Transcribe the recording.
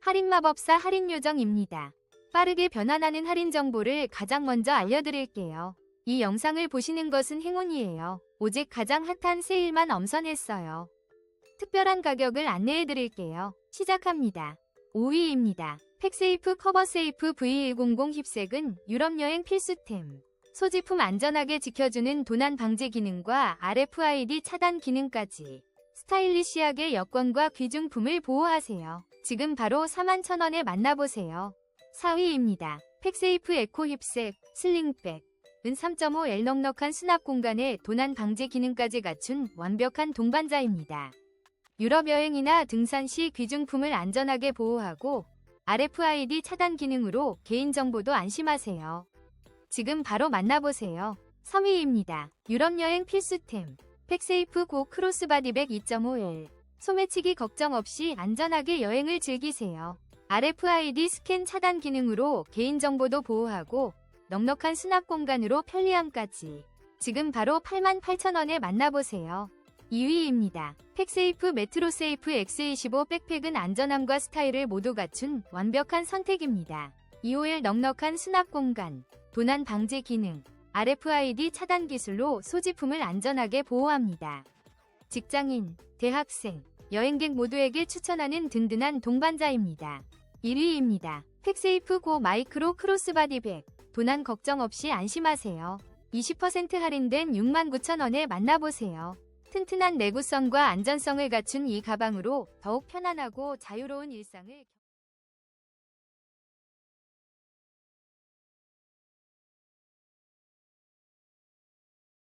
할인마법사 할인요정입니다. 빠르게 변환하는 할인 정보를 가장 먼저 알려드릴게요. 이 영상을 보시는 것은 행운이에요. 오직 가장 핫한 세일만 엄선했어요. 특별한 가격을 안내해드릴게요. 시작합니다. 5위입니다. 팩세이프 커버세이프 V100 힙색은 유럽 여행 필수템. 소지품 안전하게 지켜주는 도난 방지 기능과 RFID 차단 기능까지 스타일리시하게 여권과 귀중품을 보호하세요. 지금 바로 41,000원에 만나보세요. 4위입니다. 팩세이프 에코 힙색 슬링백 은 3.5L 넉넉한 수납 공간에 도난 방지 기능까지 갖춘 완벽한 동반자입니다. 유럽 여행이나 등산 시 귀중품을 안전하게 보호하고 RFID 차단 기능으로 개인정보도 안심하세요. 지금 바로 만나보세요. 3위입니다. 유럽 여행 필수템. 팩세이프 고 크로스바디백 2.5L. 소매치기 걱정 없이 안전하게 여행을 즐기세요. RFID 스캔 차단 기능으로 개인정보도 보호하고 넉넉한 수납 공간으로 편리함까지. 지금 바로 88,000원에 만나보세요. 2위입니다. 팩세이프 메트로세이프 X25 백팩은 안전함과 스타일을 모두 갖춘 완벽한 선택입니다. 2호L 넉넉한 수납 공간, 도난 방지 기능, RFID 차단 기술로 소지품을 안전하게 보호합니다. 직장인, 대학생, 여행객 모두에게 추천하는 든든한 동반자입니다. 1위입니다. 팩세이프 고 마이크로 크로스바디백. 도난 걱정 없이 안심하세요. 20% 할인된 69,000원에 만나보세요. 튼튼한 내구성과 안전성을 갖춘 이 가방으로 더욱 편안하고 자유로운 일상을